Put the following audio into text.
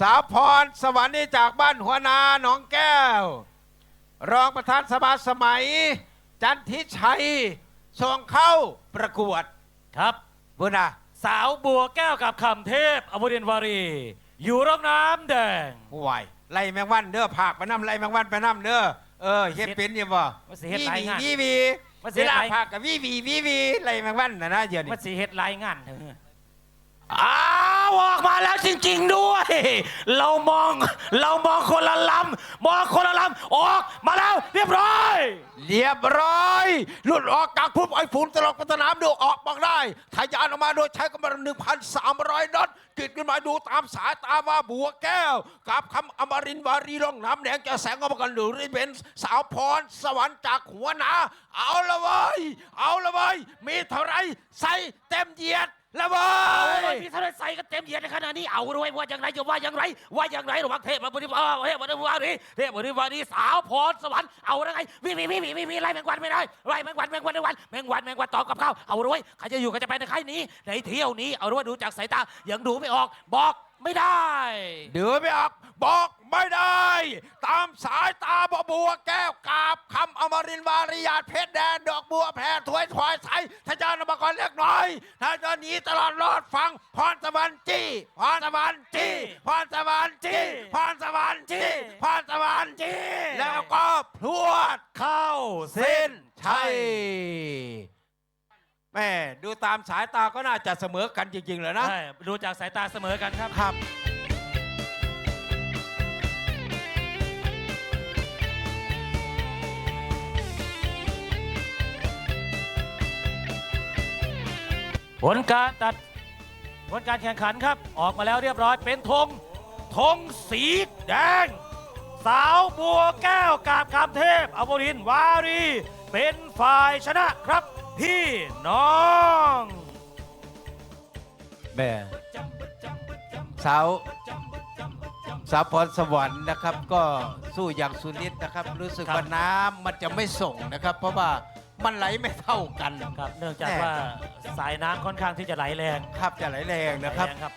สาวพรสวรรค์นี่จากบ้านหัวนาหนองแก้ว รองประธานสภาสมัย จันทิชัยส่งเข้าประกวดครับบุญนะสาวบัวแก้วกับคำเทพอภรินทร์วารี อยู่ร่องน้ำแดงห่วยไล่แมงวันเด้อผากไปน้ำไล่แมงวันไปน้ำเด้อเออเฮ็ดเป็นอยังบ่มันสิเฮ็ดหลายงานวีวีมันสิเวเฮ็ดลาหลายผากกับวีวีวีวีไล่แมงวันนะนะเดี๋ยวนี้มันสีเฮ็ดรายงานเถอะอ้าวออกมาแล้วจริง ๆด้วย เรามอง เรามองคนละลำมองคนละลำออกมาแล้วเรียบร้อย เรียบร้อยหลุดออกจากพุ่มไอ้ฝุ่นตลกพัฒนามดูออกบอกได้ทะยานออกมาโดยใช้กำลัง1,300น็อตกิดขึ้นมาดูตามสายตาว่าบัวแก้วกับคำอมรินทร์วารีร่องน้ำแดงจะแสงออกมากันหรือริเป็นสาวพรสวรรค์จากหัวหนา เอาละเว้ยเอาละเว้ยมีเท่าไรใส่เต็มเหยียด ละเว้เอาเลยยพี่ท่านใส่กันเต็มเหยียดในขณะนี้เอาด้วยว่าอย่างไรจะว่าอย่างไร ว่าอย่างไรระหว่างเทพบริวารเทพบริวารนี้เทพบริวารนี้สาวพรสวรรค์เอาอะไรวิวิวิวิวิวิไล่แมงวันไม่ได้ไล่แมงวันแมงวันแมงวันแมงวันแมงวันตอบกับข้าวเอาด้วยใครจะอยู่ใครจะไปในค่ายนี้ในเที่ยวนี้เอาด้วยดูจากสายตายังดูไม่ออกบอกไม่ได้ เดือไม่ออกบอก ไม่ได้ ตามสายตาบบัวแก้วกาบคำอมรินทร์วาริยาตเพชรแดนดอกบัวแพรถวยถวายใสทะยานมาก่อนเล็กน้อยถ้าจะหนีตลอดรอดฟังพรสวรรค์จี้พรสวรรค์จี้พรสวรรค์จี้พรสวรรค์จี้พรสวรรค์จี้แล้วก็พรวดเข้าเส้นชัยแม่ดูตามสายตาก็น่าจะเสมอกันจริงๆเลยนะ ใช่ดูจากสายตาเสมอกันครับ ครับ ผลการตัดผลการแข่งขันครับ ออกมาแล้วเรียบร้อยเป็นธงธงสีแดง สาวบัวแก้วกาบคำเทพอภรินทร์วารี เป็นฝ่ายชนะครับ พี่น้องแม่สาวสาวพรสวรรค์นะครับ ก็สู้อย่างสุดฤทธิ์นะครับ รู้สึกว่าน้ำมันจะไม่ส่งนะครับ เพราะว่า มันไหลไม่เท่ากัน ครับเนื่องจากแน่ว่าสายน้ำค่อนข้างที่จะไหลแรงครับจะไหลแรงนะครับไหลแรงครับ